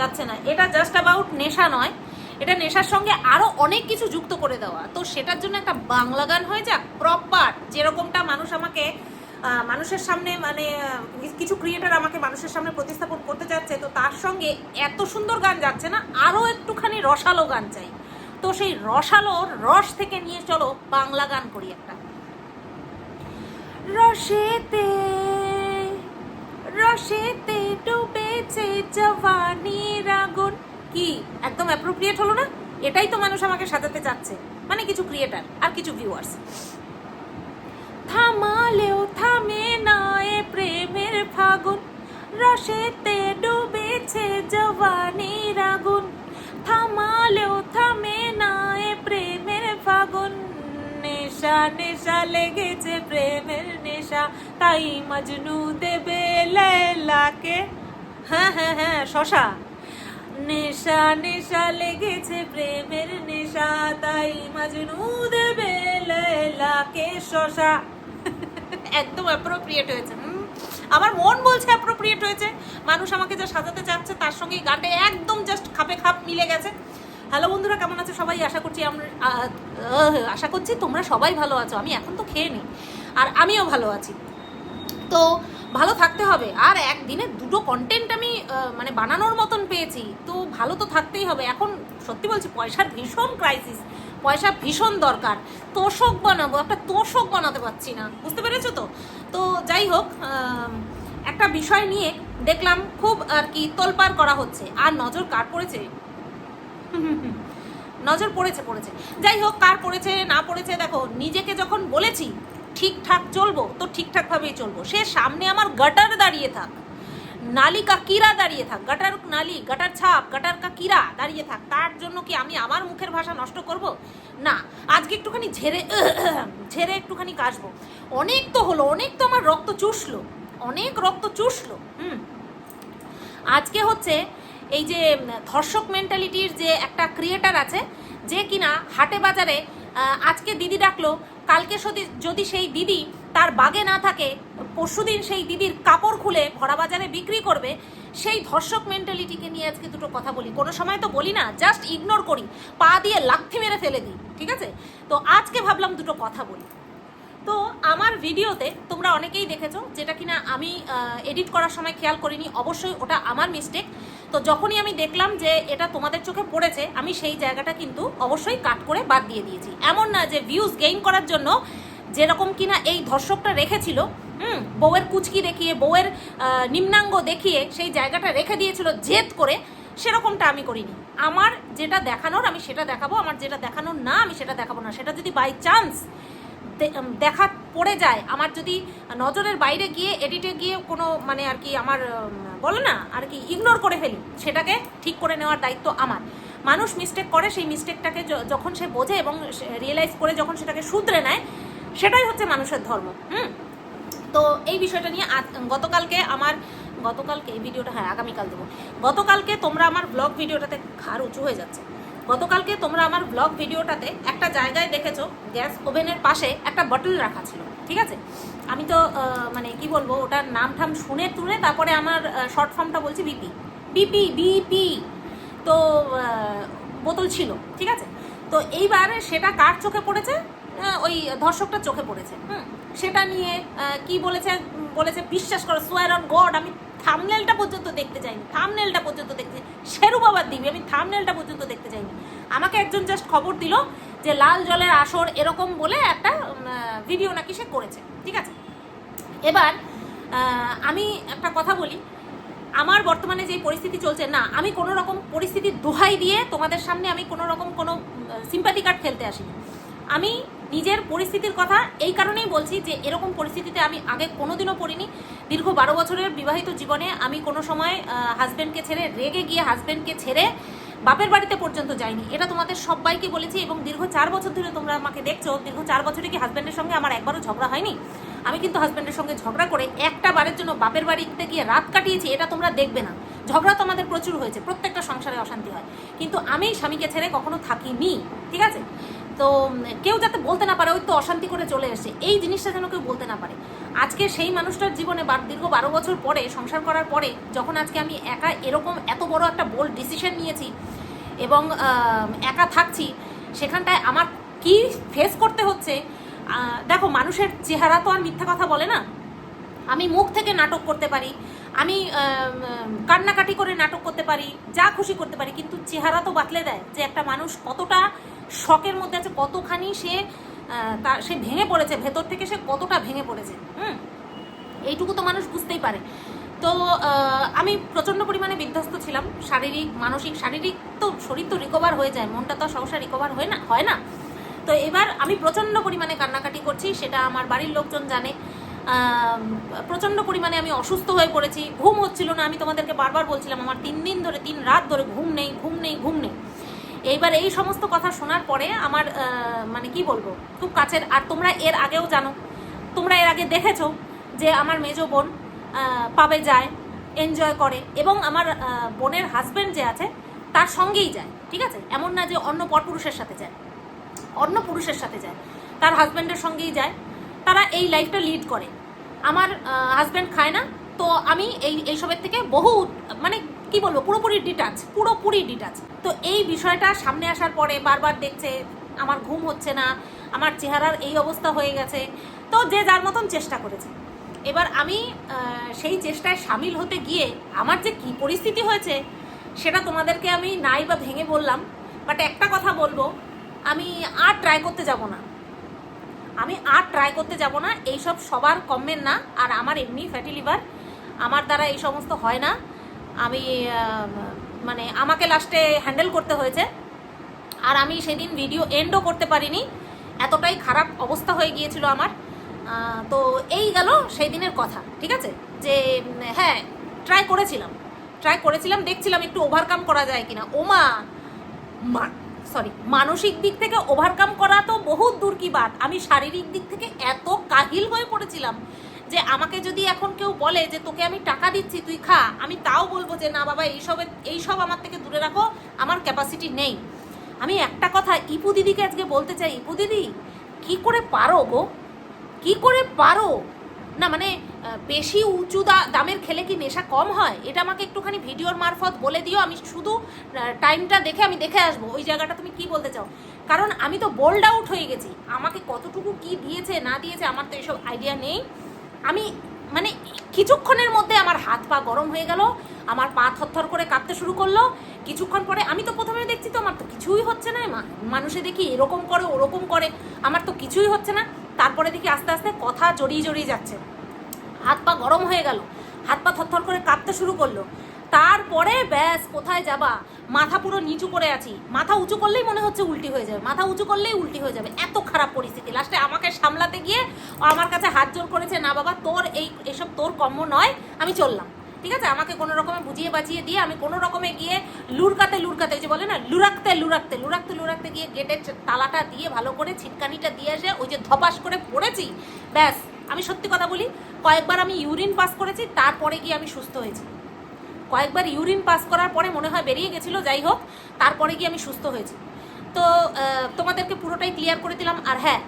যাচ্ছে না। এটা জাস্ট অ্যাবাউট নেশা নয়। এটা নেশার সঙ্গে আরও অনেক কিছু যুক্ত করে দেওয়া। তো সেটার জন্য একটা বাংলা গান হয়ে যাক প্রপার যেরকমটা মানুষ আমাকে মানুষের সামনে মানে কিছু ক্রিয়েটার আমাকে মানুষের সামনে প্রতিস্থাপন করতে যাচ্ছে, তো তার সঙ্গে এত সুন্দর গান যাচ্ছে না আরও একটুখানি রসালো গান চাই। তো সেই রসালোর রস থেকে নিয়ে চলো বাংলা গান করি একটা। রসেতে রসেতে ডুবেছে জওয়ানির আগুন। কি? একদম অ্যাপ্রোপ্রিয়েট হলো না? এটাই তো মানুষ আমাকে সাজাতে চাচ্ছে। মানে কিছু ক্রিয়েটার আর কিছু ভিউয়ার্স থামালেও থামে না এ প্রেমের ফাগুন। রসেতে ডুবেছে জওয়ানির আগুন। থামালেও থামে না নেশা নেশা লেগেছে প্রেমের নেশা। তাই মজনু দেবে লেলাকে। হ্যাঁ হ্যাঁ হ্যাঁ শশা। নেশা নেশা লেগেছে প্রেমের নেশা। তাই মজনু দেবে লেলাকে, শশা। একদম অ্যাপ্রোপ্রিয়েট হয়েছে। আমার মন বলছে অ্যাপ্রোপ্রিয়েট হয়েছে। মানুষ আমাকে যা সাজাতে চাচ্ছে, তার সঙ্গে গানটা একদম জাস্ট খাপে খাপ মিলে গেছে। হ্যালো বন্ধুরা, কেমন আছো সবাই? আশা করছি আমরা আশা করছি তোমরা সবাই ভালো আছো। আমি এখন তো খেয়ে নিই আর আমিও ভালো আছি। তো ভালো থাকতে হবে, আর একদিনে দুটো কন্টেন্ট আমি মানে বানানোর মতন পেয়েছি, তো ভালো তো থাকতেই হবে। এখন সত্যি বলছি, পয়সার ভীষণ ক্রাইসিস পয়সা ভীষণ দরকার। তোষক বানাবো, একটা তোষক বানাতে পারছি না, বুঝতে পেরেছ তো? তো যাই হোক একটা বিষয় নিয়ে দেখলাম, খুব আর কি তোলপাড় করা হচ্ছে, আর নজর কার পড়েছে? নজর পড়েছে পড়েছে। যাই হোক, কার পড়েছে, না পড়েছে, দেখো, নিজেকে যখন বলেছি, ঠিকঠাক চলবো, তো ঠিকঠাকভাবেই চলবো। সে সামনে আমার গাটার দাঁড়িয়ে থাক, নালি কা কিরা দাঁড়িয়ে থাক গাটার নালি গাটার ছাপ গাটার কা কিরা দাঁড়িয়ে থাক, তার জন্য কি আমি আমার মুখের ভাষা নষ্ট করব? না, আজকে একটুখানি ঝেড়ে ঝেড়ে একটুখানি কাশবো। অনেক তো হলো, অনেক তো আমার রক্ত চুষলো, অনেক রক্ত চুষলো, হুম। আজকে হচ্ছে এই যে ধর্ষক মেন্টালিটির যে একটা ক্রিয়েটার আছে, যে কিনা হাটে বাজারে আজকে দিদি ডাকলো, কালকে যদি সেই দিদি তার বাগে না থাকে পরশুদিন সেই দিদির কাপড় খুলে ভরা বাজারে বিক্রি করবে, সেই ধর্ষক মেন্টালিটিকে নিয়ে আজকে দুটো কথা বলি। কোনো সময় তো বলি না জাস্ট ইগনোর করি। পা দিয়ে লাথি মেরে ফেলে দিই, ঠিক আছে? তো আজকে ভাবলাম দুটো কথা বলি। তো আমার ভিডিওতে তোমরা অনেকেই দেখেছ, যেটা কিনা আমি এডিট করার সময় খেয়াল করিনি, অবশ্যই ওটা আমার মিস্টেক তো যখনই আমি দেখলাম যে এটা তোমাদের চোখে পড়েছে, আমি সেই জায়গাটা কিন্তু অবশ্যই কাট করে বাদ দিয়ে দিয়েছি। এমন না যে ভিউজ গেইন করার জন্য যেরকম কিনা এই ধর্ষকটা রেখেছিল, হুম, বউয়ের কুচকি দেখিয়ে, বউয়ের নিম্নাঙ্গ দেখিয়ে সেই জায়গাটা রেখে দিয়েছিল জেদ করে, সেরকমটা আমি করিনি। আমার যেটা দেখানোর, আমি সেটা দেখাবো, আমার যেটা দেখানোর না, আমি সেটা দেখাবো না। সেটা যদি বাই চান্স দেখা পড়ে যায়। আমার যদি নজরের বাইরে গিয়ে এডিটে গিয়ে কোনো মানে আর কি আমার বলো না, আর কি ইগনোর করে ফেলি, সেটাকে ঠিক করে নেওয়ার দায়িত্ব আমার। মানুষ মিস্টেক করে, সেই মিস্টেকটাকে যখন সে বোঝে এবং রিয়েলাইজ করে যখন সেটাকে শুধরে নেয়, সেটাই হচ্ছে মানুষের ধর্ম, হুম? তো এই বিষয়টা নিয়ে গতকালকে আমার, গতকালকে এই ভিডিওটা হ্যাঁ আগামীকাল দেবো। গতকালকে তোমরা আমার ব্লগ ভিডিওটাতে ঘাড় উঁচু হয়ে যাচ্ছে। গতকালকে তোমরা আমার ব্লগ ভিডিওটাতে একটা জায়গায় দেখেছ, গ্যাস ওভেনের পাশে একটা বটল রাখা ছিল, ঠিক আছে? আমি তো মানে কি বলব, ওটার নাম ঠাম শুনে টুনে তারপরে আমার শর্ট ফর্মটা বলছি বিপি বিপি বিপি তো বোতল ছিল, ঠিক আছে? তো এইবার সেটা কার চোখে পড়েছে? ওই ধর্ষকটা চোখে পড়েছে, হুম? সেটা নিয়ে কি বলেছে? বলেছে, বিশ্বাস করো সোয়ার অন গড আমি থামনেলটা পর্যন্ত দেখতে চাইনি থামনেলটা পর্যন্ত দেখতে শেরু বাবার দিবি আমি থামনেলটা পর্যন্ত দেখতে চাইনি। আমাকে একজন জাস্ট খবর দিল যে, লাল জলের আসর এরকম বলে একটা ভিডিও নাকি সে করেছে। ঠিক আছে? এবার আমি একটা কথা বলি। আমার বর্তমানে যে পরিস্থিতি চলছে, না, আমি কোনো রকম পরিস্থিতির দোহাই দিয়ে তোমাদের সামনে আমি কোনো রকম কোনো সিম্পাথি কার্ড খেলতে আসিনি। আমি নিজের পরিস্থিতির কথা এই কারণেই বলছি যে এরকম পরিস্থিতিতে আমি আগে কোনোদিনও পড়িনি। দীর্ঘ বারো বছরের বিবাহিত জীবনে আমি কোনো সময় হাজব্যান্ডকে ছেড়ে, রেগে গিয়ে হাজব্যান্ডকে ছেড়ে বাপের বাড়িতে পর্যন্ত যাইনি। এটা তোমাদের সবাইকে বলেছি এবং দীর্ঘ চার বছর ধরে তোমরা আমাকে দেখছ, দীর্ঘ চার বছরে কি হাজব্যান্ডের সঙ্গে আমার একবারও ঝগড়া হয়নি? আমি কিন্তু হাজব্যান্ডের সঙ্গে ঝগড়া করে একটা বারের জন্য বাপের বাড়িতে গিয়ে রাত কাটিয়েছি, এটা তোমরা দেখবে না। ঝগড়া তো আমাদের প্রচুর হয়েছে, প্রত্যেকটা সংসারে অশান্তি হয়। কিন্তু আমি স্বামীকে ছেড়ে কখনো থাকিনি, ঠিক আছে? তো কেউ যাতে বলতে না পারে, ওই তো অশান্তি করে চলে এসে। এই জিনিসটা যেন কেউ বলতে না পারে। আজকে সেই মানুষটার জীবনে দীর্ঘ বারো বছর পরে, সংসার করার পরে, যখন আজকে আমি একা এরকম এত বড় একটা বোল্ড ডিসিশন নিয়েছি এবং একা থাকছি, সেখানটায় আমার কি ফেস করতে হচ্ছে? দেখো, মানুষের চেহারা তো আর মিথ্যা কথা বলে না। আমি মুখ থেকে নাটক করতে পারি আমি কান্নাকাটি করে নাটক করতে পারি, যা খুশি করতে পারি, কিন্তু চেহারা তো বাতলে দেয় যে একটা মানুষ কতটা শখের মধ্যে আছে, কতখানি সে সে ভেঙে পড়েছে, ভেতর থেকে সে কতটা ভেঙে পড়েছে, হুম? এইটুকু তো মানুষ বুঝতেই পারে। তো আমি প্রচণ্ড পরিমাণে বিধ্বস্ত ছিলাম, শারীরিক, মানসিক, শারীরিক তো শরীর তো রিকভার হয়ে যায়, মনটা তো সহসা রিকভার হয় না হয় না। তো এবার আমি প্রচণ্ড পরিমাণে কান্নাকাটি করছি, সেটা আমার বাড়ির লোকজন জানে প্রচণ্ড পরিমাণে আমি অসুস্থ হয়ে পড়েছি। ঘুম হচ্ছিল না, আমি তোমাদেরকে বারবার বলছিলাম, আমার তিন দিন ধরে, তিন রাত ধরে ঘুম নেই ঘুম নেই ঘুম নেই। এইবার এই সমস্ত কথা শোনার পরে আমার মানে কি বলব, খুব কাছের। আর তোমরা এর আগেও জানো, তোমরা এর আগে দেখেছ যে আমার মেজো বোন পাবে যায় এনজয় করে, এবং আমার বোনের হাজব্যান্ড যে আছে, তার সঙ্গেই যায়, ঠিক আছে? এমন না যে অন্য পরপুরুষের সাথে যায়, অন্য পুরুষের সাথে যায়, তার হাজব্যান্ডের সঙ্গেই যায়। তারা এই লাইফটা লিড করে। আমার হাজব্যান্ড খায় না, তো আমি এই এইসবের থেকে বহু মানে কি বলব, পুরোপুরি ডিটাচ পুরোপুরি ডিটাচ তো এই বিষয়টা সামনে আসার পরে বারবার দেখছে, আমার ঘুম হচ্ছে না, আমার চেহারার এই অবস্থা হয়ে গেছে। তো যে যার মতন চেষ্টা করেছে। এবার আমি সেই চেষ্টায় সামিল হতে গিয়ে আমার যে কি পরিস্থিতি হয়েছে, সেটা তোমাদেরকে আমি নাই বা ভেঙে বললাম। বাট একটা কথা বলব, আমি আর ট্রাই করতে যাব না। আমি আর ট্রাই করতে যাব না, এইসব সবার কমের না, আর আমার এমনি ফ্যাটি লিভার আমার দ্বারা এই সমস্ত হয় না। আমি মানে আমাকে লাস্টে হ্যান্ডেল করতে হয়েছে। আর আমি সেদিন ভিডিও এন্ডও করতে পারিনি। এতটাই খারাপ অবস্থা হয়ে গিয়েছিল আমার। তো এই গেল সেই দিনের কথা, ঠিক আছে? যে হ্যাঁ ট্রাই করেছিলাম। ট্রাই করেছিলাম, দেখছিলাম একটু ওভারকাম করা যায় কিনা। ওমা! সরি মানসিক দিক থেকে ওভারকাম করা তো বহুত দূর কি বাদ আমি শারীরিক দিক থেকে এত কাহিল হয়ে পড়েছিলাম যে আমাকে যদি এখন কেউ বলে যে তোকে আমি টাকা দিচ্ছি, তুই খা, আমি তাও বলব যে না বাবা, এইসবে, এইসব আমার থেকে দূরে রাখো, আমার ক্যাপাসিটি নেই। আমি একটা কথা ইপু দিদিকে আজকে বলতে চাই, ইপু দিদি, কি করে পারো গো? কি করে পারো? না মানে বেশি উঁচু দামের খেলে কি নেশা কম হয়? এটা আমাকে একটুখানি ভিডিওর মারফত বলে দিও। আমি শুধু টাইমটা দেখে আমি দেখে আসব। ওই জায়গাটা তুমি কি বলতে চাও? কারণ আমি তো বোল্ড আউট হয়ে গেছি। আমাকে কতটুকু কি দিয়েছে, না দিয়েছে, আমার তো এসব আইডিয়া নেই। আমি মানে কিছুক্ষণের মধ্যে আমার হাত পা গরম হয়ে গেল, আমার পা থরথর করে কাঁপতে শুরু করল। কিছুক্ষণ পরে, আমি তো প্রথমে দেখছি তো আমার তো কিছুই হচ্ছে না। মানুষে দেখি এরকম করে, ওরকম করে। আমার তো কিছুই হচ্ছে না। তারপরে দেখি আস্তে আস্তে কথা জড়িয়ে জড়িয়ে যাচ্ছে। হাত পা গরম হয়ে গেল, হাত পা থরথর করে কাঁপতে শুরু করল। তারপরে ব্যাস, কোথায় যাবা? মাথা পুরো নিচু করে আছি। মাথা উঁচু করলেই মনে হচ্ছে উল্টি হয়ে যাবে। মাথা উঁচু করলেই উল্টি হয়ে যাবে। এত খারাপ পরিস্থিতি। লাস্টে আমাকে সামলাতে গিয়ে আমার কাছে হাত জোর করেছে, না বাবা, তোর এই, এসব তোর কম্য নয়, আমি চললাম। ঠিক আছে? আমাকে কোনো রকমে বুঝিয়ে বাজিয়ে দিয়ে আমি কোনো রকমে গিয়ে লুরকাতে লুরকাতে যে বলে না, লুরাকতে লুরাকতে লুরাকতে লুরাকতে গিয়ে গেটের তালাটা দিয়ে ভালো করে ছিটকানিটা দিয়ে এসে ওই যে ধপাস করে পড়েছি, ব্যাস। আমি সত্যি কথা বলি, কয়েকবার আমি ইউরিন পাস করেছি, তারপরে গিয়ে আমি সুস্থ হয়েছি। কয়েকবার ইউরিন পাস করার পরে মনে হয় বেরিয়ে গেছিল, যাই হোক, তারপরে গিয়ে আমি সুস্থ হয়েছি। তো তোমাদেরকে পুরোটাই ক্লিয়ার করে দিলাম, আর হ্যাঁ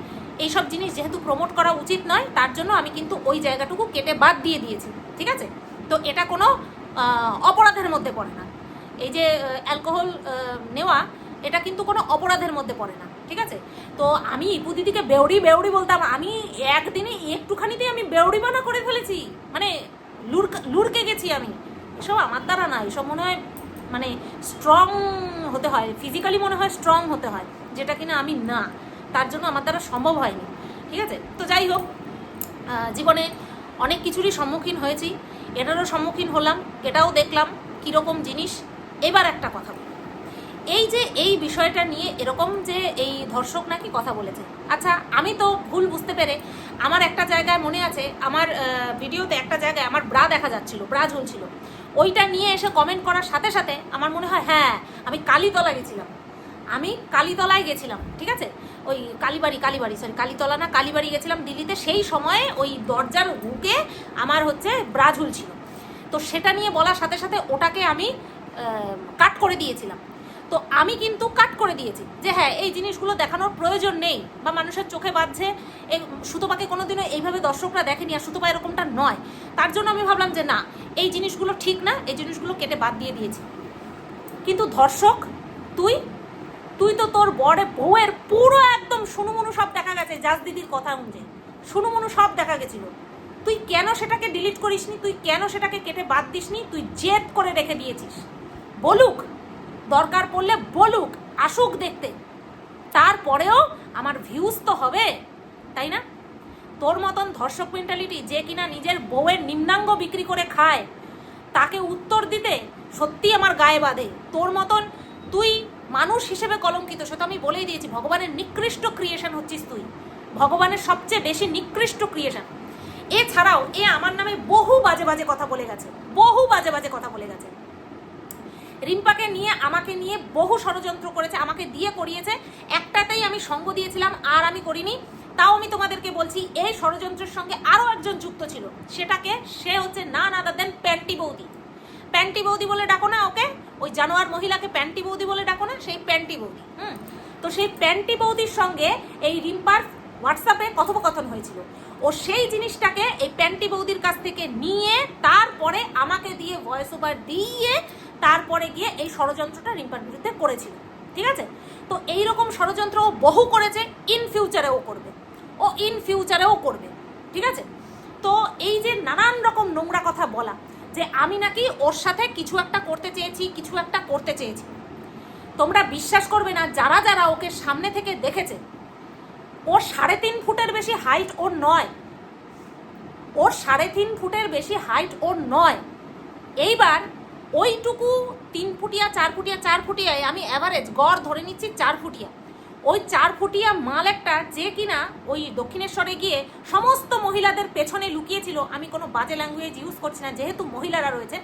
এইসব জিনিস যেহেতু প্রমোট করা উচিত নয়, তার জন্য আমি কিন্তু ওই জায়গাটুকু কেটে বাদ দিয়ে দিয়েছি, ঠিক আছে? তো এটা কোনো অপরাধের মধ্যে পড়ে না। এই যে অ্যালকোহল নেওয়া, এটা কিন্তু কোনো অপরাধের মধ্যে পড়ে না, ঠিক আছে? তো আমি ইপু দিদিকে বেউড়ি বেউড়ি বলতাম, আমি একদিনে একটুখানিতেই আমি বেউড়ি বানা করে ফেলেছি। মানে লুড়কা লুড়কে গেছি আমি। এসব আমার দ্বারা না, এসব মনে হয় মানে স্ট্রং হতে হয়, ফিজিক্যালি মনে হয় স্ট্রং হতে হয়, যেটা কিনা আমি না, তার জন্য আমার দ্বারা সম্ভব হয়নি, ঠিক আছে? তো যাই হোক জীবনে অনেক কিছুরই সম্মুখীন হয়েছি। এটারও সম্মুখীন হলাম, এটাও দেখলাম কীরকম জিনিস। এবার একটা কথা বলি। এই যে এই বিষয়টা নিয়ে এরকম যে এই ধর্ষক নাকি কথা বলেছে। আচ্ছা আমি তো ভুল বুঝতে পেরে আমার একটা জায়গায় মনে আছে, আমার ভিডিওতে একটা জায়গায় আমার ব্রা দেখা যাচ্ছিল, ব্রা ঝুলছিল। ওইটা নিয়ে এসে কমেন্ট করার সাথে সাথে আমার মনে হয় হ্যাঁ আমি কালীতলা গেছিলাম। আমি কালীতলায় গেছিলাম, ঠিক আছে? ওই কালীবাড়ি কালীবাড়ি সরি কালীতলা না, কালীবাড়ি গেছিলাম দিল্লিতে, সেই সময়ে ওই দরজার হুকে আমার হচ্ছে ব্রা ঝুলছিল। তো সেটা নিয়ে বলার সাথে সাথে ওটাকে আমি কাট করে দিয়েছিলাম। তো আমি কিন্তু কাট করে দিয়েছি যে হ্যাঁ এই জিনিসগুলো দেখানোর প্রয়োজন নেই বা মানুষের চোখে বাঁধছে এই সুতোপাকে কোনোদিনও এইভাবে দর্শকরা দেখেনি আর সুতোপা এরকমটা নয়। তার জন্য আমি ভাবলাম যে না, এই জিনিসগুলো ঠিক না, এই জিনিসগুলো কেটে বাদ দিয়ে দিয়েছি। কিন্তু ধর্ষক, তুই তুই তো তোর বড়ে বউয়ের পুরো একদম শুনুমুনু সব দেখা গেছে, জাজ দিদির কথা অনুযায়ী। শুনুমুনু সব দেখা গেছিল। তুই কেন সেটাকে ডিলিট করিসনি? তুই কেন সেটাকে কেটে বাদ দিসনি? তুই জেদ করে রেখে দিয়েছিস। বলুক, দরকার পড়লে বলুক, আসুক দেখতে। তারপরেও আমার ভিউজ তো হবে, তাই না? তোর মতন ধর্ষক মেন্টালিটি যে কিনা নিজের বউয়ের নিম্নাঙ্গ বিক্রি করে খায়, তাকে উত্তর দিতে সত্যি আমার গায়ে বাঁধে। তোর মতন তুই মানুষ হিসেবে কলঙ্কিত, সে তো আমি বলেই দিয়েছি, ভগবানের নিকৃষ্ট ক্রিয়েশন হচ্ছিস তুই। ভগবানের সবচেয়ে বেশি নিকৃষ্ট ক্রিয়েশন এছাড়াও এ আমার নামে বহু বাজে বাজে কথা বলে গেছে, বহু বাজে বাজে কথা বলে গেছে। রিম্পাকে নিয়ে, আমাকে নিয়ে বহু ষড়যন্ত্র করেছে, আমাকে দিয়ে করিয়েছে। একটাতেই আমি সঙ্গ দিয়েছিলাম, আর আমি করিনি। তাও আমি তোমাদেরকে বলছি, এই ষড়যন্ত্রের সঙ্গে আরও একজন যুক্ত ছিল। সেটাকে সে হচ্ছে না আদার দেন প্যান্টি বৌদি। প্যান্টি বৌদি বলে ডাকো না ওকে। ওই জানোয়ার মহিলাকে প্যান্টি বৌদি বলে ডাকো না, সেই প্যান্টি বৌদি, হুম? তো সেই প্যান্টি বৌদির সঙ্গে এই রিম্পার হোয়াটসঅ্যাপে কথোপকথন হয়েছিল। ও সেই জিনিসটাকে এই প্যান্টি বৌদির কাছ থেকে নিয়ে তারপরে আমাকে দিয়ে ভয়েস ওভার দিয়ে তারপরে গিয়ে এই ষড়যন্ত্রটা রিম্পার বিরুদ্ধে করেছিল, ঠিক আছে? তো এই রকম ষড়যন্ত্র ও বহু করেছে ইন ফিউচারেও করবে। ও ইন ফিউচারেও করবে, ঠিক আছে? তো এই যে নানান রকম নোংরা কথা বলা যে আমি নাকি ওর সাথে কিছু একটা করতে চেয়েছি, কিছু একটা করতে চেয়েছি। তোমরা বিশ্বাস করবে না, যারা যারা ওকে সামনে থেকে দেখেছে ওর সাড়ে তিন ফুটের বেশি হাইট ওর নয়। ওর সাড়ে তিন ফুটের বেশি হাইট ওর নয়। এইবার ওইটুকু তিন ফুটিয়া, চার ফুটিয়া, চার ফুটিয়ায় আমি অ্যাভারেজ গড় ধরে নিচ্ছি চার ফুটিয়া। ওই চার ফুটিয়া মাল একটা যে কিনা ওই দক্ষিণেশ্বরে গিয়ে সমস্ত মহিলাদের পেছনে লুকিয়েছিল। আমি কোনো বাজে ল্যাঙ্গুয়েজ ইউজ করছি না, যেহেতু মহিলারা রয়েছে,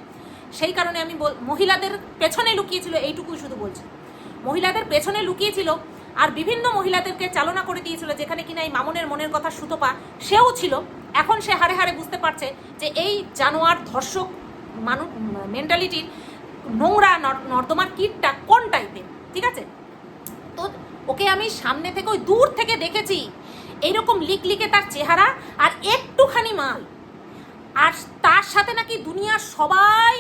সেই কারণে আমি মহিলাদের পেছনে লুকিয়েছিল, এইটুকুই শুধু বলছি। মহিলাদের পেছনে লুকিয়েছিল আর বিভিন্ন মহিলাদেরকে চালনা করে দিয়েছিল, যেখানে কিনা এই মামনের মনের কথা সুতপা, সেও ছিল। এখন সে হাড়ে হাড়ে বুঝতে পারছে যে এই জানোয়ার ধর্ষক মানুষ মেন্টালিটির নোংরা নর- নর্দমার কিটটা কোন টাইপের ঠিক আছে? ওকে আমি সামনে থেকে ওই দূর থেকে দেখেছি। এইরকম লিক লিকে তার চেহারা আর একটুখানি মাল। আর তার সাথে নাকি দুনিয়ার সবাই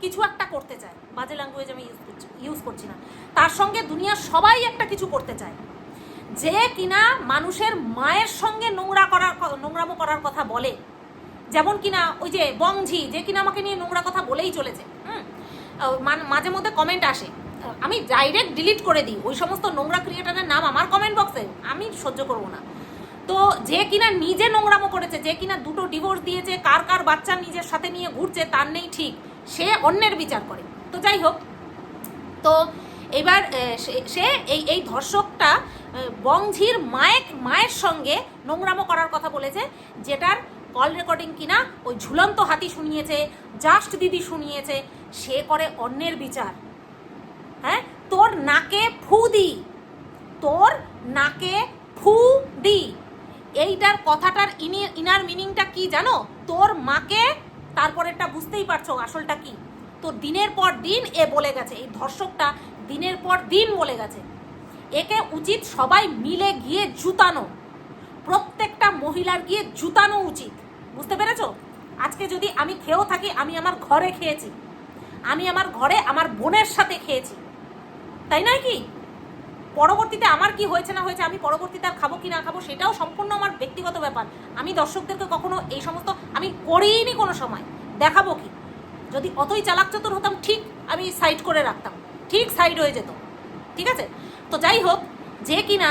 কিছু একটা করতে চায়। বাজে ল্যাঙ্গুয়েজ আমি ইউজ করছি ইউজ করছি না। তার সঙ্গে দুনিয়ার সবাই একটা কিছু করতে চায়। যে কিনা মানুষের মায়ের সঙ্গে নোংরা করার নোংরামো করার কথা বলে। যেমন কিনা ওই যে বংঝি, যে কিনা আমাকে নিয়ে নোংরা কথা বলেই চলেছে। হুম? মাঝে মধ্যে কমেন্ট আসে। আমি ডাইরেক্ট ডিলিট করে দিই। ওই সমস্ত নোংরা ক্রিয়েটারের নাম আমার কমেন্ট বক্সে আমি সহ্য করব না। তো যে কিনা নিজে নোংরামো করেছে, যে কিনা দুটো ডিভোর্স দিয়েছে, কার কার বাচ্চা নিজের সাথে নিয়ে ঘুরছে, তার নেই ঠিক, সে অন্যের বিচার করে। তো যাই হোক, তো এবার সে- এই এই ধর্ষকটা বংঝির মায়ের মায়ের সঙ্গে নোংরামো করার কথা বলেছে, যেটার কল রেকর্ডিং কিনা ওই ঝুলন্ত হাতি শুনিয়েছে জাস্ট দিদি শুনিয়েছে, সে করে অন্যের বিচার। হ্যাঁ? তোর নাকে ফু দি। তোর নাকে ফু দি। এইটার কথাটার ইনি, ইনার মিনিংটা কি জানো? তোর মাকে, তারপরেরটা বুঝতেই পারছ আসলটা কি? তো দিনের পর দিন এ বলে গেছে, এই ধর্ষকটা দিনের পর দিন বলে গেছে। একে উচিত সবাই মিলে গিয়ে জুতানো। প্রত্যেকটা মহিলার গিয়ে জুতানো উচিত। বুঝতে পেরেছ? আজকে যদি আমি খেয়েও থাকি, আমি আমার ঘরে খেয়েছি। আমি আমার ঘরে আমার বোনের সাথে খেয়েছি। তাই নয় কি? পরবর্তীতে আমার কি হয়েছে না হয়েছে, আমি পরবর্তীতে আর খাব কি না খাব, সেটাও সম্পূর্ণ আমার ব্যক্তিগত ব্যাপার। আমি দর্শকদেরকে কখনো এই সমস্ত, আমি করিনি কোনো সময়। দেখাবো কি? যদি অতই চালাক চতুর হতাম, ঠিক আমি সাইড করে রাখতাম। ঠিক সাইড হয়ে যেত। ঠিক আছে? তো যাই হোক, যে কিনা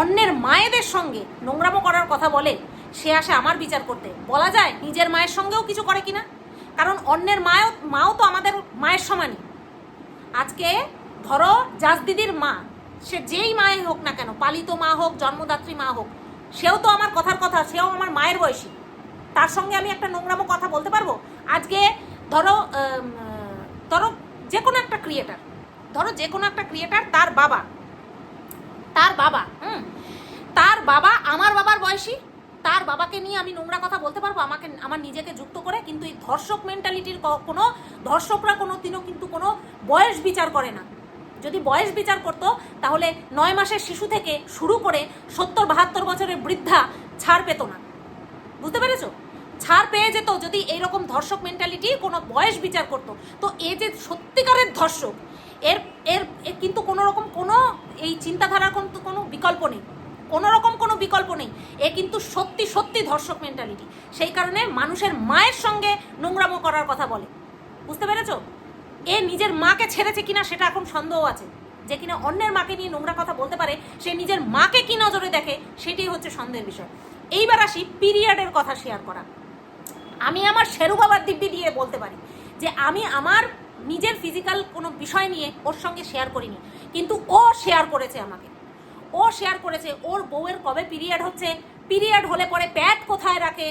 অন্যের মায়েদের সঙ্গে নোংরামো করার কথা বলে, সে আসে আমার বিচার করতে। বলা যায় নিজের মায়ের সঙ্গেও কিছু করে কিনা? কারণ অন্যের মাও মাও তো আমাদের মায়ের সমানই। আজকে ধরো জাজ দিদির মা, সে যেই মাই হোক না কেন, পালিত মা হোক, জন্মদাত্রী মা হোক, সেও তো আমার কথার কথা, সেও আমার মায়ের বয়সী। তার সঙ্গে আমি একটা নোংরামো কথা বলতে পারব? আজকে ধরো ধরো যে কোনো একটা ক্রিয়েটার ধরো যে কোনো একটা ক্রিয়েটার তার বাবা তার বাবা, হুম, তার বাবা আমার বাবার বয়সী তার বাবাকে নিয়ে আমি নোংরা কথা বলতে পারব? আমাকে, আমার নিজেকে যুক্ত করে? কিন্তু এই ধর্ষক মেন্টালিটির কোনো ধর্ষকরা কোনো দিনও কিন্তু কোনো বয়স বিচার করে না। যদি বয়স বিচার করতো, তাহলে নয় মাসের শিশু থেকে শুরু করে সত্তর, বাহাত্তর বছরের বৃদ্ধা ছাড় পেত না। বুঝতে পেরেছ? ছাড় পেয়ে যেত যদি এইরকম ধর্ষক মেন্টালিটি কোনো বয়স বিচার করতো। তো এ যে সত্যিকারের ধর্ষক, এর এর কিন্তু কোনো রকম কোনো এই চিন্তাধারার কোনো বিকল্প নেই। কোনো রকম কোনো বিকল্প নেই। এ কিন্তু সত্যি সত্যি ধর্ষক মেন্টালিটি সেই কারণে মানুষের মায়ের সঙ্গে নোংরামো করার কথা বলে। বুঝতে পেরেছ? এ নিজের মাকে ছেড়েছে কিনা সেটা এখন সন্দেহ আছে। যে কিনা অন্যের মাকে নিয়ে নোংরা কথা বলতে পারে, সে নিজের মাকে কি নজরে দেখে সেটাই হচ্ছে সন্দেহের বিষয়। এইবার আসি পিরিয়ডের কথা শেয়ার করা। আমি আমার শেরু বাবার দিব্যি দিয়ে বলতে পারি যে আমি আমার নিজের ফিজিক্যাল কোনো বিষয় নিয়ে ওর সঙ্গে শেয়ার করিনি। কিন্তু ও শেয়ার করেছে আমাকে। ও শেয়ার করেছে। ওর বউয়ের কবে পিরিয়ড হচ্ছে? পিরিয়ড হলে পরে প্যাড কোথায় রাখে?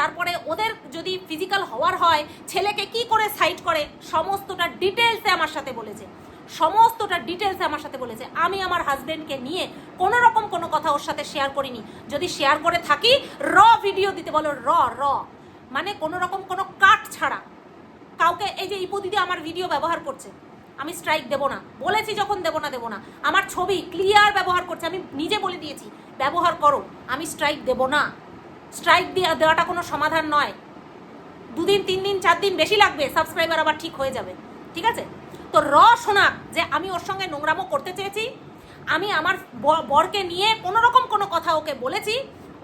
তারপরে ওদের যদি ফিজিক্যাল হওয়ার হয়, ছেলেকে কি করে সাইড করে? সমস্তটা ডিটেলসে আমার সাথে বলেছে। সমস্তটা ডিটেলসে আমার সাথে বলেছে। আমি আমার হাজব্যান্ডকে নিয়ে কোনো রকম কোনো কথা ওর সাথে শেয়ার করিনি। যদি শেয়ার করে থাকি, র ভিডিও দিতে বলো, র র। মানে কোনো রকম কোনো কাট ছাড়া। কাউকে, এই যে ইপু দিদি আমার ভিডিও ব্যবহার করছে। আমি স্ট্রাইক দেবো না। বলেছি যখন দেবো না দেবো না। আমার ছবি ক্লিয়ার ব্যবহার করছে, আমি নিজে বলে দিয়েছি, ব্যবহার করো, আমি স্ট্রাইক দেবো না। স্ট্রাইক দেওয়া দেওয়াটা কোনো সমাধান নয়। দুদিন, তিন দিন, চার দিন বেশি লাগবে সাবস্ক্রাইবার আবার ঠিক হয়ে যাবে। ঠিক আছে? তো র শোনাক যে আমি ওর সঙ্গে নোংরামো করতে চেয়েছি, আমি আমার বরকে নিয়ে কোনো রকম কোনো কথা ওকে বলেছি,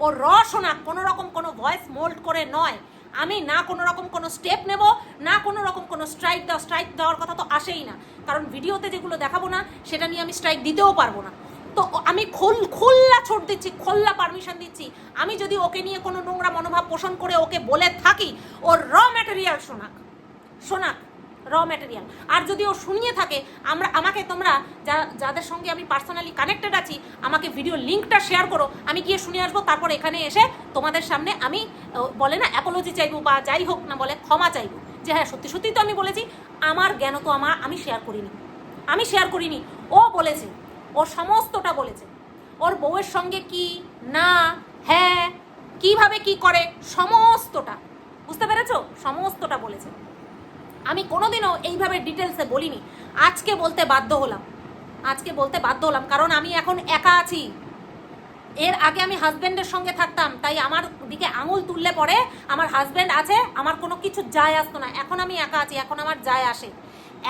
ও র শোনাক কোনো রকম কোনো ভয়েস মোল্ড করে নয়। আমি না কোনো রকম কোনো স্টেপ নেব, না কোনো রকম কোনো স্ট্রাইক দেওয়া স্ট্রাইক দেওয়ার কথা তো আসেই না। কারণ ভিডিওতে যেগুলো দেখাবো না, সেটা নিয়ে আমি স্ট্রাইক দিতেও পারব না। তো আমি খোল, খোল্লা ছোট দিচ্ছি, খোল্লা পারমিশন দিচ্ছি। আমি যদি ওকে নিয়ে কোনো নোংরা মনোভাব পোষণ করে ওকে বলে থাকি ওর র ম্যাটেরিয়াল শোনাক শোনাক। র ম্যাটেরিয়াল আর যদি ও শুনিয়ে থাকে, আমরা, আমাকে তোমরা যা, যাদের সঙ্গে আমি পার্সোনালি কানেক্টেড আছি, আমাকে ভিডিও লিঙ্কটা শেয়ার করো। আমি গিয়ে শুনে আসব, তারপর এখানে এসে তোমাদের সামনে আমি বলে না অ্যাপোলজি চাইব বা যাই হোক না বলে ক্ষমা চাইব। যে হ্যাঁ সত্যি সত্যিই তো আমি বলেছি, আমার জ্ঞান তো আমার, আমি শেয়ার করিনি। আমি শেয়ার করিনি। ও বলেছে, ও সমস্তটা বলেছে। ওর বউয়ের সঙ্গে কি, না হ্যাঁ কীভাবে কি করে, সমস্তটা। বুঝতে পেরেছ? সমস্তটা বলেছে। আমি কোনোদিনও এইভাবে ডিটেলসে বলিনি। আজকে বলতে বাধ্য হলাম। আজকে বলতে বাধ্য হলাম, কারণ আমি এখন একা আছি। এর আগে আমি হাজব্যান্ডের সঙ্গে থাকতাম, তাই আমার দিকে আঙুল তুললে পরে আমার হাজব্যান্ড আছে, আমার কোনো কিছু যায় আসতো না। এখন আমি একা আছি, এখন আমার যায় আসে।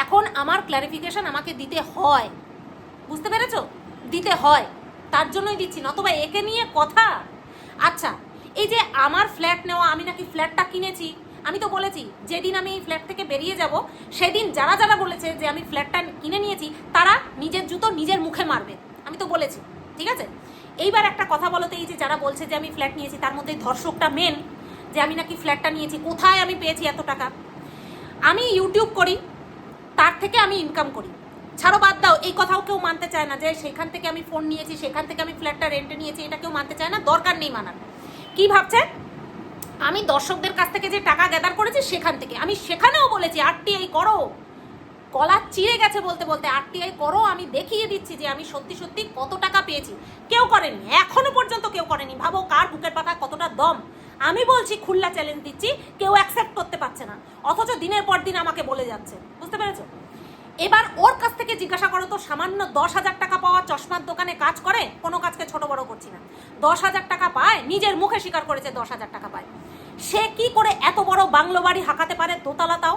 এখন আমার ক্ল্যারিফিকেশন আমাকে দিতে হয়। বুঝতে পেরেছ? দিতে হয়। তার জন্যই দিচ্ছি, নতবা একে নিয়ে কথা। আচ্ছা এই যে আমার ফ্ল্যাট নেওয়া, আমি নাকি ফ্ল্যাটটা কিনেছি? আমি তো বলেছি, যেদিন আমি এই ফ্ল্যাট থেকে বেরিয়ে যাব, সেদিন যারা যারা বলেছে যে আমি ফ্ল্যাটটা কিনে নিয়েছি, তারা নিজের জুতো নিজের মুখে মারবে। আমি তো বলেছি, ঠিক আছে? এইবার একটা কথা বলো তো, এই যে যারা বলছে যে আমি ফ্ল্যাট নিয়েছি, তার মধ্যে ধর্ষকটা মেন যে আমি নাকি ফ্ল্যাটটা নিয়েছি, কোথায় আমি পেয়েছি এত টাকা? আমি ইউটিউব করি, তার থেকে আমি ইনকাম করি। ছাড়ো বাদ দাও, এই কথাও কেউ মানতে চায় না যে সেখান থেকে আমি ফোন নিয়েছি, সেখান থেকে আমি ফ্ল্যাটটা রেন্টে নিয়েছি, এটা কেউ মানতে চায় না, দরকার নেই মানার। কি ভাবছে? আমি দর্শকদের কাছ থেকে যে টাকা গ্যাদার করেছি সেখান থেকে। আমি সেখানেও বলেছি, আরটিআই করো। কলা চিড়ে গেছে বলতে বলতে, আরটিআই করো, আমি দেখিয়ে দিচ্ছি যে আমি সত্যি সত্যি কত টাকা পেয়েছি। কেউ করেনি, এখনও পর্যন্ত কেউ করেনি। ভাবো কার বুকের পাতা কতটা দম। আমি বলছি খুল্লা চ্যালেঞ্জ দিচ্ছি, কেউ অ্যাকসেপ্ট করতে পারছে না। অথচ দিনের পর দিন আমাকে বলে যাচ্ছে। বুঝতে পেরেছ? এবার ওর কাছ থেকে জিজ্ঞাসা করো তো, সামান্য দশ হাজার টাকা পাওয়া চশমার দোকানে কাজ করে? কোনো কাজকে ছোট বড় করছি না। দশ হাজার টাকা পায়, নিজের মুখে স্বীকার করেছে দশ হাজার টাকা পায়। সে কি করে এত বড় বাংলো বাড়ি হাঁকাতে পারে দোতলা তাও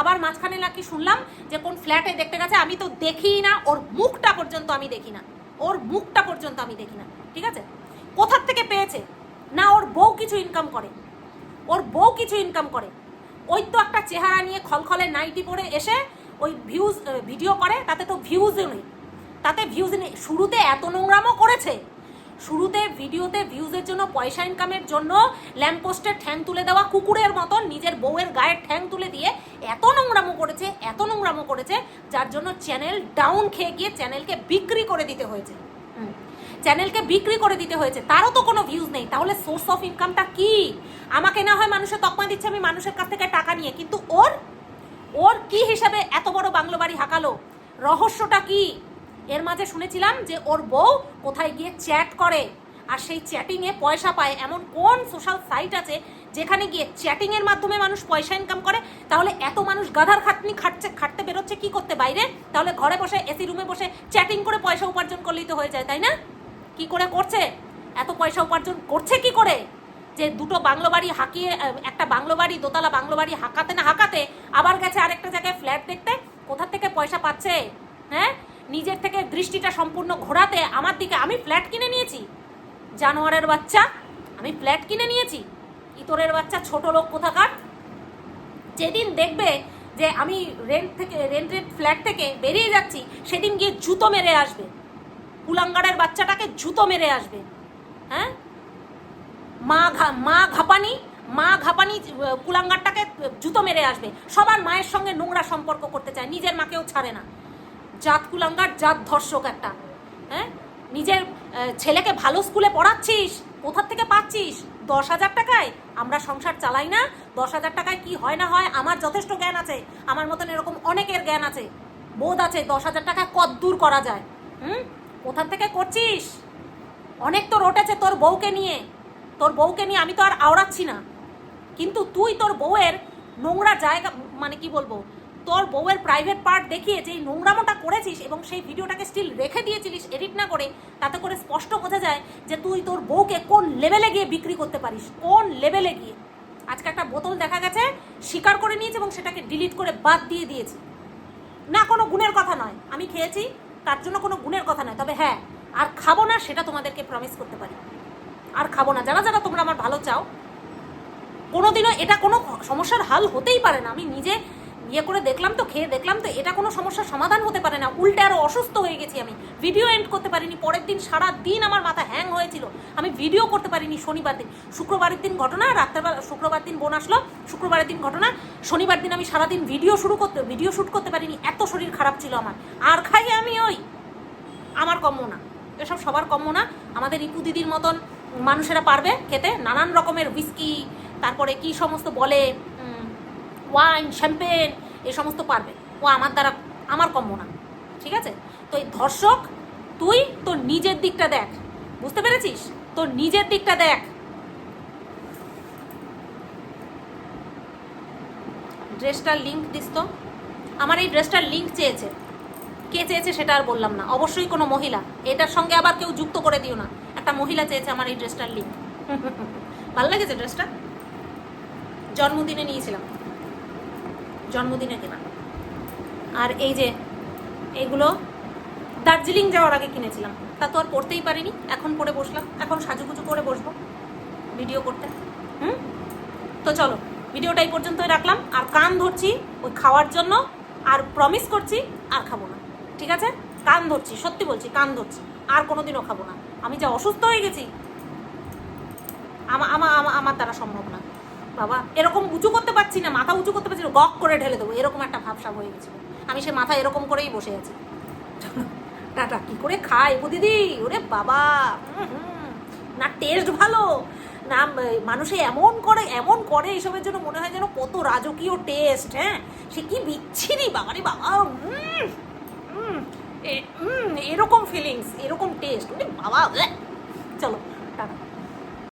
আবার মাঝখানে নাকি শুনলাম যে কোন ফ্ল্যাটে দেখতে গেছে, আমি তো দেখিই না, ওর মুখটা পর্যন্ত আমি দেখি না। ওর মুখটা পর্যন্ত আমি দেখি না, ঠিক আছে? কোথার থেকে পেয়েছে? না, ওর বউ কিছু ইনকাম করে। ওর বউ কিছু ইনকাম করে। ওই তো একটা চেহারা নিয়ে খলখলে নাইটি পরে এসে ওই ভিউজ ভিডিও করে, তাতে তো ভিউজও নেই। তাতে ভিউজ নেই। শুরুতে এত নোংরামও করেছে শুরুতে ভিডিওতে ভিউজের জন্য, পয়সা ইনকামের জন্য ল্যাম্পপোস্টের ঠ্যাং তুলে দেওয়া, কুকুরের মতন নিজের বউয়ের গায়ের ঠ্যাং তুলে দিয়ে এত নোংরামো করেছে, এত নোংরামো করেছে, যার জন্য চ্যানেল ডাউন খেয়ে গিয়ে চ্যানেলকে বিক্রি করে দিতে হয়েছে। চ্যানেলকে বিক্রি করে দিতে হয়েছে, তারও তো কোনো ভিউজ নেই। তাহলে সোর্স অফ ইনকামটা কি? আমাকে না হয় মানুষের তকমা দিচ্ছে, আমি মানুষের কাছ থেকে টাকা নিয়ে। কিন্তু ওর ওর কি হিসাবে এত বড় বাংলো বাড়ি হাঁকালো? রহস্যটা কি? এর মাঝে শুনেছিলাম যে ওর বউ কোথায় গিয়ে চ্যাট করে। আর সেই চ্যাটিংয়ে পয়সা পায়। এমন কোন সোশ্যাল সাইট আছে যেখানে গিয়ে চ্যাটিংয়ের মাধ্যমে মানুষ পয়সা ইনকাম করে? তাহলে এত মানুষ গাধার খাটনি খাটছে, খাটতে বেরোচ্ছে কি করতে বাইরে? তাহলে ঘরে বসে এসি রুমে বসে চ্যাটিং করে পয়সা উপার্জন করলেই তো হয়ে যায়, তাই না? কি করে করছে? এত পয়সা উপার্জন করছে কি করে? যে দুটো বাংলো বাড়ি হাঁকিয়ে একটা বাংলো বাড়ি, দোতলা বাংলো বাড়ি হাঁকাতে না হাঁকাতে আবার গেছে আরেকটা জায়গায় ফ্ল্যাট দেখতে। কোথা থেকে পয়সা পাচ্ছে? হ্যাঁ? নিজের থেকে দৃষ্টিটা সম্পূর্ণ ঘোরাতে আমার দিকে আমি ফ্ল্যাট কিনে নিয়েছি। জানোয়ারের বাচ্চা, আমি ফ্ল্যাট কিনে নিয়েছি। ইতরের বাচ্চা, ছোট লোক কোথাকার? যেদিন দেখবে যে আমি রেন্ট থেকে রেন্টেড ফ্ল্যাট থেকে বেরিয়ে যাচ্ছি, সেদিন গিয়ে জুতো মেরে আসবে। কুলাঙ্গারের বাচ্চাটাকে জুতো মেরে আসবে। হ্যাঁ? মা ঘা, মা ঘাপানি মা ঘাপানি কুলাঙ্গারটাকে জুতো মেরে আসবে। সবার মায়ের সঙ্গে নোংরা সম্পর্ক করতে চায়, নিজের মাকেও ছাড়ে না। জাত কুলাঙ্গার, জাত ধর্ষক একটা। হ্যাঁ? নিজের ছেলেকে ভালো স্কুলে পড়াচ্ছিস, কোথার থেকে পাচ্ছিস? দশ হাজার টাকায়? আমরা সংসার চালাই না। দশ হাজার টাকায় কি হয় না হয়? আমার যথেষ্ট জ্ঞান আছে। আমার মতন এরকম অনেকের জ্ঞান আছে। বোধ আছে দশ হাজার টাকা কত দূর করা যায়। হুম? কোথার থেকে করছিস? অনেক তো রটেছে তোর বউকে নিয়ে। তোর বউকে নিয়ে আমি তো আর আওড়াচ্ছি না। কিন্তু তুই তোর বউয়ের নোংরা জায়গা মানে কি বলব? তোর বউয়ের প্রাইভেট পার্ট দেখিয়ে যেই নোংরামোটা করেছিস এবং সেই ভিডিওটাকে স্টিল রেখে দিয়েছিলিস এডিট না করে, তাতে করে স্পষ্ট বোঝা যায় যে তুই তোর বউকে কোন লেভেলে গিয়ে বিক্রি করতে পারিস, কোন লেভেলে গিয়ে। আজকে একটা বোতল দেখা গেছে স্বীকার করে নিয়েছে এবং সেটাকে ডিলিট করে বাদ দিয়ে দিয়েছে। না, কোনো গুণের কথা নয়। আমি খেয়েছি, তার জন্য কোনো গুণের কথা নয়। তবে হ্যাঁ আর খাব না সেটা তোমাদেরকে প্রমিস করতে পারি। আর খাব না। যারা যারা তোমরা আমার ভালো চাও, কোনোদিনও এটা কোনো সমস্যার হাল হতেই পারে না। আমি নিজে ইয়ে করে দেখলাম তো, খেয়ে দেখলাম তো, এটা কোনো সমস্যার সমাধান হতে পারে না। উল্টে আরও অসুস্থ হয়ে গেছি আমি। ভিডিও এন্ড করতে পারিনি, পরের দিন সারা দিন আমার মাথা হ্যাং হয়েছিল। আমি ভিডিও করতে পারিনি শনিবার দিন। শুক্রবারের দিন ঘটনা, রাত্রেবেলা শুক্রবার দিন বোন আসলো, শুক্রবারের দিন ঘটনা, শনিবার দিন আমি সারাদিন ভিডিও শুরু করতে ভিডিও শ্যুট করতে পারিনি, এত শরীর খারাপ ছিল আমার। আর খাই আমি ওই, আমার কম্য না এসব সবার কম্য না আমাদের রিপু দিদির মতন মানুষেরা পারবে খেতে, নানান রকমের হুইস্কি তারপরে কি সমস্ত বলে ওয়াইন শ্যাম্পেন এ সমস্ত পারবে। ও আমার দ্বারা, আমার কম্য না। ঠিক আছে? তো এই ধর্ষক, তুই তোর নিজের দিকটা দেখ। বুঝতে পেরেছিস? তোর নিজের দিকটা দেখ। ড্রেসটার লিঙ্ক দিস তো? আমার এই ড্রেসটার লিঙ্ক চেয়েছে। কে চেয়েছে সেটা আর বললাম না। অবশ্যই কোনো মহিলা। এটার সঙ্গে আবার কেউ যুক্ত করে দিও না। একটা মহিলা চেয়েছে আমার এই ড্রেসটার লিঙ্ক ভালো লেগেছে ড্রেসটা? জন্মদিনে নিয়েছিলাম। জন্মদিনে কেনা। আর এই যে, এগুলো দার্জিলিং যাওয়ার আগে কিনেছিলাম। তা তো আর পড়তেই পারিনি, এখন পরে বসলাম। এখন সাজুগুজু করে বসবো ভিডিও করতে। হুম? তো চলো ভিডিওটা এই পর্যন্তই রাখলাম। আর কান ধরছি ওই খাওয়ার জন্য, আর প্রমিস করছি আর খাব না। ঠিক আছে? কান ধরছি, সত্যি বলছি, কান ধরছি। আর কোনোদিনও খাব না। আমি যা অসুস্থ হয়ে গেছি, আমা আমা, আমা- আমার দ্বারা সম্ভব না। বাবা, এরকম উঁচু করতে পারছি না, মাথা উঁচু করতে পারছি না, গক করে ঢেলে দেবো, এরকম একটা ভাবসাব হয়ে গেছিল আমি সে মাথা এরকম করেই বসে আছি টাটা, কি করে খায় গো দিদি ওরে বাবা। না টেস্ট ভালো, না মানুষে এমন করে এমন করে এসবের জন্য মনে হয় যেন কত রাজকীয় টেস্ট হ্যাঁ সে কি বিচ্ছিরি বাবারে বাবা এরকম ফিলিংস এরকম টেস্ট বাবা। চলো